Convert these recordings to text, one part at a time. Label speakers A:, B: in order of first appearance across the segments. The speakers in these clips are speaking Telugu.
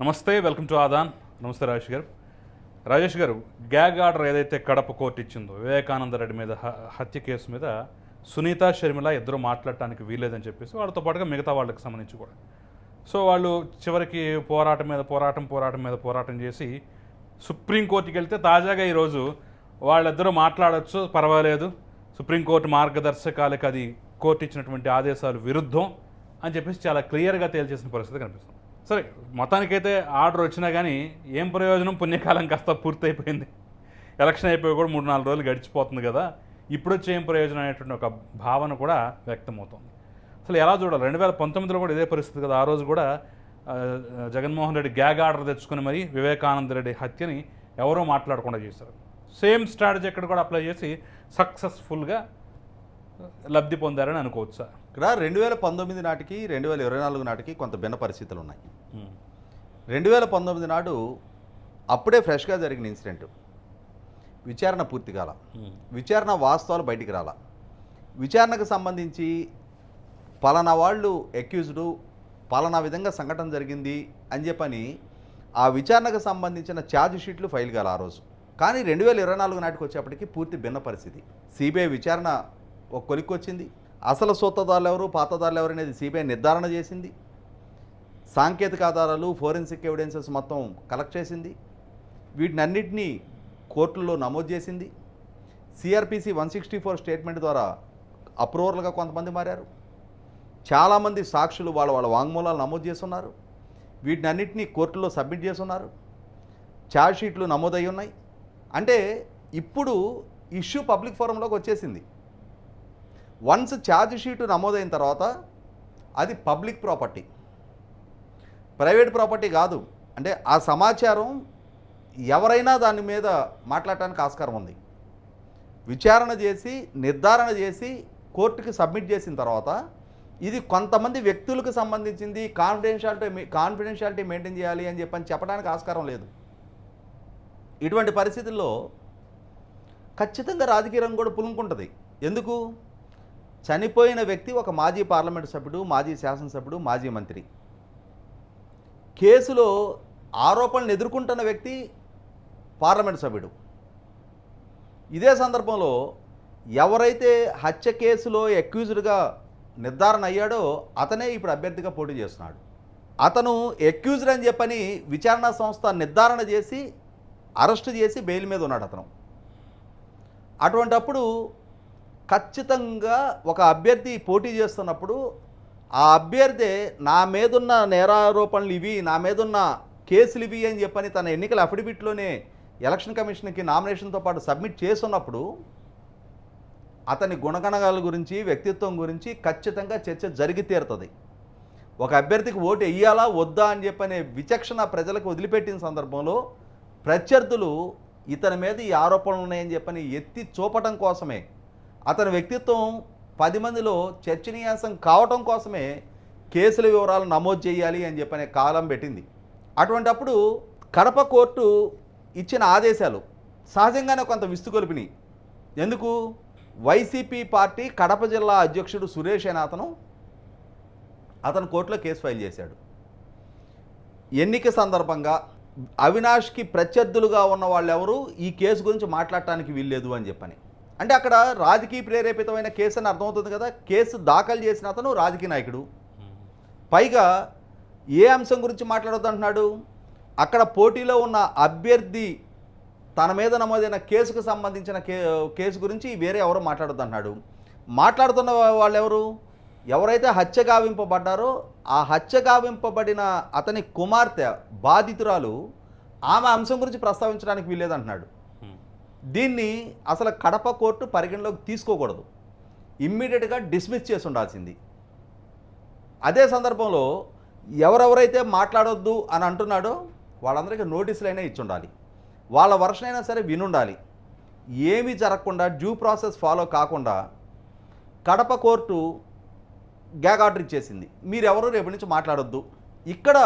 A: నమస్తే వెల్కమ్ టు ఆదాన్. నమస్తే రాజేష్ గారు. రాజేష్ గారు గ్యాగ్ ఆర్డర్ ఏదైతే కడప కోర్టు ఇచ్చిందో వివేకానంద రెడ్డి మీద హ- హత్య కేసు మీద సునీత షర్మిల ఇద్దరు మాట్లాడటానికి వీల్లేదని చెప్పేసి వాళ్ళతో పాటుగా మిగతా వాళ్ళకి సంబంధించి కూడా. సో వాళ్ళు చివరికి పోరాటం మీద పోరాటం పోరాటం మీద పోరాటం చేసి సుప్రీంకోర్టుకి వెళ్తే తాజాగా ఈరోజు వాళ్ళిద్దరూ మాట్లాడచ్చు పర్వాలేదు. సుప్రీంకోర్టు మార్గదర్శకాలకు అది కోర్టు ఇచ్చినటువంటి ఆదేశాలు విరుద్ధం అని చెప్పేసి చాలా క్లియర్గా తేల్చేసిన పరిస్థితి కనిపిస్తుంది. సరే మొత్తానికైతే ఆర్డర్ వచ్చినా కానీ ఏం ప్రయోజనం? పుణ్యకాలం కాస్త పూర్తయిపోయింది. ఎలక్షన్ అయిపోయి కూడా మూడు నాలుగు రోజులు గడిచిపోతుంది కదా. ఇప్పుడు వచ్చి ఏం ప్రయోజనం అనేటువంటి ఒక భావన కూడా వ్యక్తమవుతుంది. అసలు ఎలా చూడాలి? రెండు వేల పంతొమ్మిదిలో కూడా ఇదే పరిస్థితి కదా. ఆ రోజు కూడా జగన్మోహన్ రెడ్డి గ్యాగ్ ఆర్డర్ తెచ్చుకుని మరి వివేకానంద రెడ్డి హత్యని ఎవరో మాట్లాడకుండా చేశారు. సేమ్ స్ట్రాటజీ ఇక్కడ కూడా అప్లై చేసి సక్సెస్ఫుల్గా లబ్ధి పొందారని అనుకోవచ్చు? సార్
B: ఇక్కడ రెండు వేల పంతొమ్మిది నాటికి రెండు వేల ఇరవై నాలుగు నాటికి కొంత భిన్న పరిస్థితులు ఉన్నాయి రెండు వేల పంతొమ్మిది నాడు అప్పుడే ఫ్రెష్గా జరిగిన ఇన్సిడెంట్. విచారణ పూర్తి కాల. విచారణ వాస్తవాలు బయటికి రాల. విచారణకు సంబంధించి పలానా వాళ్ళు ఎక్యూజ్డు పలానా విధంగా సంఘటన జరిగింది అని చెప్పని ఆ విచారణకు సంబంధించిన ఛార్జ్ షీట్లు ఫైల్ కాల ఆ రోజు. కానీ రెండు వేల ఇరవై నాలుగు నాటికి వచ్చేప్పటికి పూర్తి భిన్న పరిస్థితి. సిబిఐ విచారణ ఒక కొలిక్కి వచ్చింది. అసలు సొత్తదారులు ఎవరు పాతదారులు ఎవరు అనేది సిబిఐ నిర్ధారణ చేసింది. సాంకేతిక ఆధారాలు ఫోరెన్సిక్ ఎవిడెన్సెస్ మొత్తం కలెక్ట్ చేసింది. వీటినన్నిటినీ కోర్టుల్లో నమోదు చేసింది. CrPC one sixty four statement ద్వారా అప్రూవర్లుగా కొంతమంది మారారు. చాలామంది సాక్షులు వాళ్ళ వాళ్ళ వాంగ్మూలాలు నమోదు చేస్తున్నారు. వీటినన్నిటినీ కోర్టులో సబ్మిట్ చేస్తున్నారు. ఛార్జ్షీట్లు నమోదై ఉన్నాయి. అంటే ఇప్పుడు ఇష్యూ పబ్లిక్ ఫోరంలోకి వచ్చేసింది. వన్స్ ఛార్జ్ షీటు నమోదైన తర్వాత అది పబ్లిక్ ప్రాపర్టీ. ప్రైవేట్ ప్రాపర్టీ కాదు. అంటే ఆ సమాచారం ఎవరైనా దాని మీద మాట్లాడటానికి ఆస్కారం ఉంది. విచారణ చేసి నిర్ధారణ చేసి కోర్టుకి సబ్మిట్ చేసిన తర్వాత ఇది కొంతమంది వ్యక్తులకు సంబంధించింది కాన్ఫిడెన్షియాలిటీ కాన్ఫిడెన్షియాలిటీ మెయింటైన్ చేయాలి అని చెప్పని చెప్పడానికి ఆస్కారం లేదు. ఇటువంటి పరిస్థితుల్లో ఖచ్చితంగా రాజకీయ రంగం కూడా పులుముకుంటుంది. ఎందుకు? చనిపోయిన వ్యక్తి ఒక మాజీ పార్లమెంటు సభ్యుడు మాజీ శాసనసభ్యుడు మాజీ మంత్రి. కేసులో ఆరోపణలు ఎదుర్కొంటున్న వ్యక్తి పార్లమెంట్ సభ్యుడు. ఇదే సందర్భంలో ఎవరైతే హత్య కేసులో అక్యూజ్డ్గా నిర్ధారణ అయ్యాడో అతనే ఇప్పుడు అభ్యర్థిగా పోటీ చేస్తున్నాడు. అతను అక్యూజ్డ్ అని చెప్పని విచారణ సంస్థ నిర్ధారణ చేసి అరెస్ట్ చేసి బెయిల్ మీద ఉన్నాడు అతను. అటువంటప్పుడు ఖచ్చితంగా ఒక అభ్యర్థి పోటీ చేస్తున్నప్పుడు ఆ అభ్యర్థి నా మీదున్న నేరారోపణలు ఇవి నా మీదున్న కేసులు ఇవి అని చెప్పని తన ఎన్నికల అఫిడవిట్లోనే ఎలక్షన్ కమిషన్కి నామినేషన్తో పాటు సబ్మిట్ చేస్తున్నప్పుడు అతని గుణగణాల గురించి వ్యక్తిత్వం గురించి ఖచ్చితంగా చర్చ జరిగి తీరుతుంది. ఒక అభ్యర్థికి ఓటు వేయాలా వద్దా అని చెప్పనే విచక్షణ ప్రజలకు వదిలిపెట్టిన సందర్భంలో ప్రత్యర్థులు ఇతని మీద ఈ ఆరోపణలు ఉన్నాయని చెప్పని ఎత్తి చూపటం కోసమే అతని వ్యక్తిత్వం పది మందిలో చర్చనీయాంశం కావటం కోసమే కేసుల వివరాలు నమోదు చేయాలి అని చెప్పనే కాలం పెట్టింది. అటువంటప్పుడు కడప కోర్టు ఇచ్చిన ఆదేశాలు సహజంగానే కొంత విస్తుకొలిపినాయి. ఎందుకు? వైసీపీ పార్టీ కడప జిల్లా అధ్యక్షుడు సురేష్ అయిన అతను అతను కోర్టులో కేసు ఫైల్ చేశాడు. ఎన్నిక సందర్భంగా అవినాష్కి ప్రత్యర్థులుగా ఉన్న వాళ్ళెవరూ ఈ కేసు గురించి మాట్లాడటానికి వీల్లేదు అని చెప్పని. అంటే అక్కడ రాజకీయ ప్రేరేపితమైన కేసు అని అర్థమవుతుంది కదా. కేసు దాఖలు చేసిన అతను రాజకీయ నాయకుడు. పైగా ఏ అంశం గురించి మాట్లాడొద్దు అంటున్నాడు? అక్కడ పోటీలో ఉన్న అభ్యర్థి తన మీద నమోదైన కేసుకు సంబంధించిన కే కేసు గురించి వేరే ఎవరు మాట్లాడొద్దు మాట్లాడుతున్న వాళ్ళు ఎవరు ఎవరైతే హత్య గావింపబడ్డారో ఆ హత్య గావింపబడిన అతని కుమార్తె బాధితురాలు ఆమె అంశం గురించి ప్రస్తావించడానికి వీల్లేదంటున్నాడు. దీన్ని అసలు కడప కోర్టు పరిగణలోకి తీసుకోకూడదు. ఇమ్మీడియట్గా డిస్మిస్ చేసి ఉండాల్సింది. అదే సందర్భంలో ఎవరెవరైతే మాట్లాడొద్దు అని అంటున్నాడో వాళ్ళందరికీ నోటీసులు అయినా ఇచ్చి ఉండాలి. వాళ్ళ వర్షన్ అయినా సరే వినుండాలి. ఏమీ జరగకుండా డ్యూ ప్రాసెస్ ఫాలో కాకుండా కడప కోర్టు గ్యాగ్ ఆర్డర్ ఇచ్చేసింది. మీరెవరు రేపటి నుంచి మాట్లాడొద్దు. ఇక్కడ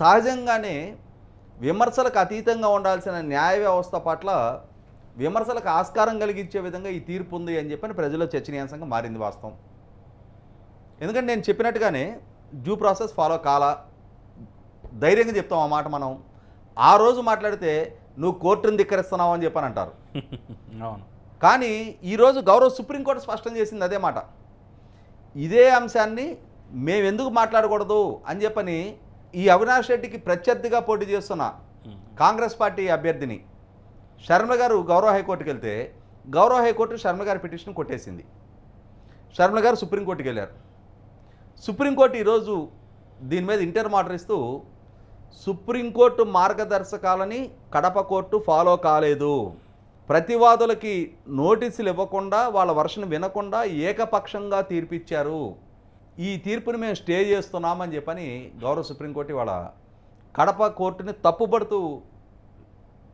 B: సహజంగానే విమర్శలకు అతీతంగా ఉండాల్సిన న్యాయ వ్యవస్థ పట్ల విమర్శలకు ఆస్కారం కలిగించే విధంగా ఈ తీర్పు ఉంది అని చెప్పని ప్రజల్లో చర్చనీయాంశంగా మారింది వాస్తవం. ఎందుకంటే నేను చెప్పినట్టుగానే డ్యూ ప్రాసెస్ ఫాలో కాలా ధైర్యంగా చెప్తాం ఆ మాట మనం. ఆ రోజు మాట్లాడితే నువ్వు కోర్టును ధిక్కరిస్తున్నావు అని చెప్పని అంటారు.
A: అవును.
B: కానీ ఈరోజు గౌరవ సుప్రీంకోర్టు స్పష్టం చేసింది అదే మాట. ఇదే అంశాన్ని మేము ఎందుకు మాట్లాడకూడదు అని చెప్పని ఈ అవినాష్ రెడ్డికి ప్రత్యర్థిగా పోటీ చేస్తున్న. కాంగ్రెస్ పార్టీ అభ్యర్థిని శర్మ గారు గౌరవ హైకోర్టుకి వెళ్తే గౌరవ హైకోర్టు శర్మ గారి పిటిషన్ కొట్టేసింది. శర్మ గారు సుప్రీంకోర్టుకి వెళ్ళారు. సుప్రీంకోర్టు ఈరోజు దీని మీద ఇంటర్ మాటర్ ఇస్తూ సుప్రీంకోర్టు మార్గదర్శకాలని కడప కోర్టు ఫాలో కాలేదు. ప్రతివాదులకి నోటీసులు ఇవ్వకుండా వాళ్ళ వర్షను వినకుండా ఏకపక్షంగా తీర్పిచ్చారు. ఈ తీర్పుని మేము స్టే చేస్తున్నామని చెప్పని గౌరవ సుప్రీంకోర్టు ఇవాళ కడప కోర్టుని తప్పుపడుతూ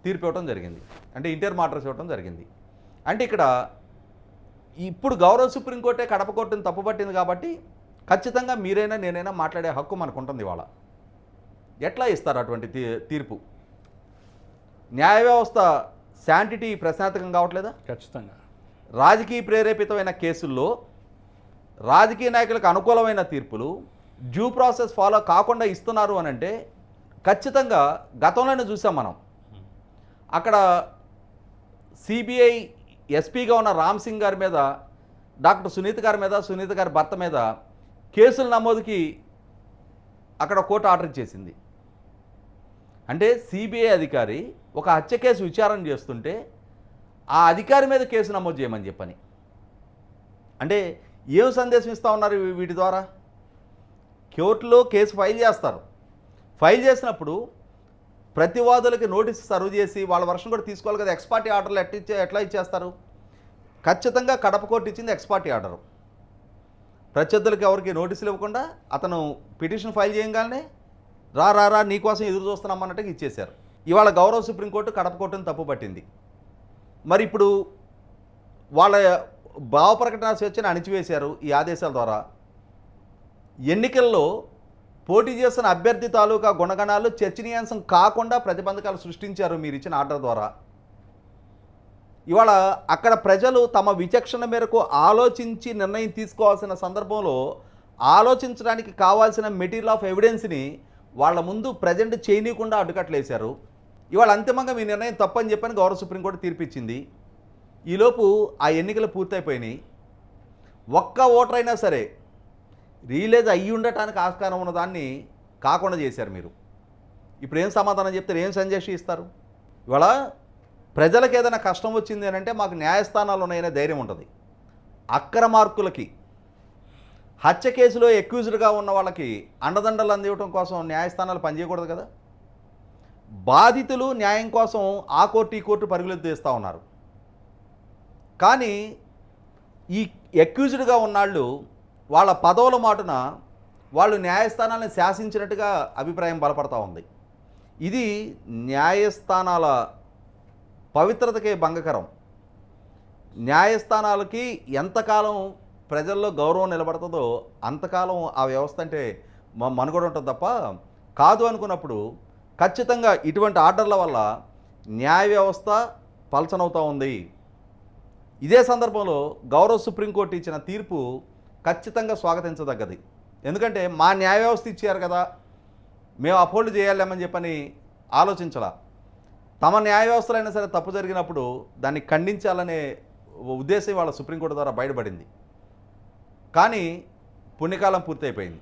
B: తీర్పు ఇవ్వడం జరిగింది. అంటే ఇంటర్ మాటర్స్ ఇవ్వడం జరిగింది. అంటే ఇక్కడ ఇప్పుడు గౌరవ సుప్రీంకోర్టే కడప కోర్టుని తప్పుపట్టింది కాబట్టి ఖచ్చితంగా మీరైనా నేనైనా మాట్లాడే హక్కు మనకు ఉంటుంది ఇవాళ. ఎట్లా ఇస్తారు అటువంటి తీ- తీర్పు? న్యాయ వ్యవస్థ శాంటిటీ ప్రశ్నార్థకం కావట్లేదా?
A: ఖచ్చితంగా.
B: రాజకీయ ప్రేరేపితమైన కేసుల్లో రాజకీయ నాయకులకు అనుకూలమైన తీర్పులు డ్యూ ప్రాసెస్ ఫాలో కాకుండా ఇస్తున్నారు అని అంటే ఖచ్చితంగా గతంలోనే చూసాం మనం. అక్కడ సిబిఐ ఎస్పీగా ఉన్న రామ్ సింగ్ గారి మీద డాక్టర్ సునీత గారి మీద సునీత గారి భర్త మీద కేసుల నమోదుకి అక్కడ కోర్టు ఆర్డర్ ఇచ్చేసింది. అంటే సిబిఐ అధికారి ఒక హత్య కేసు విచారణ చేస్తుంటే ఆ అధికారి మీద కేసు నమోదు చేయమని చెప్పని. అంటే ఏం సందేశం ఇస్తూ ఉన్నారు వీటి ద్వారా? కోర్టులో కేసు ఫైల్ చేస్తారు. ఫైల్ చేసినప్పుడు ప్రతివాదులకి నోటీస్ సర్వ్ చేసి వాళ్ళ వర్షం కూడా తీసుకోవాలి కదా. ఎక్స్పార్టీ ఆర్డర్లు ఎట్లా ఇచ్చే ఎట్లా ఇచ్చేస్తారు? ఖచ్చితంగా కడప కోర్టు ఇచ్చింది ఎక్స్పార్టీ ఆర్డర్. ప్రత్యర్థులకు ఎవరికి నోటీసులు ఇవ్వకుండా అతను పిటిషన్ ఫైల్ చేయగానే రా రా రా నీకోసం ఎదురు చూస్తున్నామన్నట్టుగా ఇచ్చేశారు. ఇవాళ గౌరవ సుప్రీంకోర్టు కడప కోర్టును తప్పు పట్టింది. మరి ఇప్పుడు వాళ్ళ భావ ప్రకటన స్వేచ్ఛను అణిచివేశారు ఈ ఆదేశాల ద్వారా. ఎన్నికల్లో పోటీ చేస్తున్న అభ్యర్థి తాలూకా గుణగణాలు చర్చనీయాంశం కాకుండా ప్రతిబంధకాలు సృష్టించారు మీరు ఇచ్చిన ఆర్డర్ ద్వారా. ఇవాళ అక్కడ ప్రజలు తమ విచక్షణ మేరకు ఆలోచించి నిర్ణయం తీసుకోవాల్సిన సందర్భంలో ఆలోచించడానికి కావాల్సిన మెటీరియల్ ఆఫ్ ఎవిడెన్స్ని వాళ్ళ ముందు ప్రజెంట్ చేయనీయకుండా అడ్డుకట్లేశారు ఇవాళ అంతిమంగా మీ నిర్ణయం తప్పని చెప్పని గౌరవ సుప్రీంకోర్టు తీర్పిచ్చింది. ఈలోపు ఆ ఎన్నికలు పూర్తయిపోయినాయి. ఒక్క ఓటర్ అయినా సరే రియలైజ్ అయ్యి ఉండటానికి ఆస్కారం ఉన్నదాన్ని కాకుండా చేశారు మీరు. ఇప్పుడు ఏం సమాధానం చెప్తారు? ఏం సంజయ్ ఇస్తారు? ఇవాళ ప్రజలకు ఏదైనా కష్టం వచ్చింది అంటే మాకు న్యాయస్థానాలు ఉన్నాయనే ధైర్యం ఉంటుంది. అక్రమార్కులకి హత్య కేసులో ఎక్యూజ్డ్గా ఉన్న వాళ్ళకి అండదండలు అందివ్వడం కోసం న్యాయస్థానాలు పనిచేయకూడదు కదా? బాధితులు న్యాయం కోసం ఆ కోర్టు ఈ కోర్టు పరుగులు తీస్తూ ఉన్నారు. కానీ ఈ ఎక్యూజ్డ్గా ఉన్నాళ్ళు వాళ్ళ పదవుల మాటున వాళ్ళు న్యాయస్థానాలను శాసించినట్టుగా అభిప్రాయం బలపడతా ఉంది. ఇది న్యాయస్థానాల పవిత్రతకే భంగకరం. న్యాయస్థానాలకి ఎంతకాలం ప్రజల్లో గౌరవం నిలబడుతుందో అంతకాలం ఆ వ్యవస్థ అంటే మనుగడ ఉంటుంది తప్ప కాదు అనుకున్నప్పుడు ఖచ్చితంగా ఇటువంటి ఆర్డర్ల వల్ల న్యాయ వ్యవస్థ పలచనవుతూ ఉంది. ఇదే సందర్భంలో గౌరవ సుప్రీంకోర్టు ఇచ్చిన తీర్పు ఖచ్చితంగా స్వాగతించదగ్గది. ఎందుకంటే మా న్యాయ వ్యవస్థ ఇచ్చారు కదా మేము అపోల్డ్ చేయాలేమని చెప్పని ఆలోచించాల. తమ న్యాయ వ్యవస్థలో అయినా సరే తప్పు జరిగినప్పుడు దాన్ని ఖండించాలనే ఉద్దేశం వాళ్ళ సుప్రీంకోర్టు ద్వారా బయటపడింది. కానీ పుణ్యకాలం పూర్తయిపోయింది.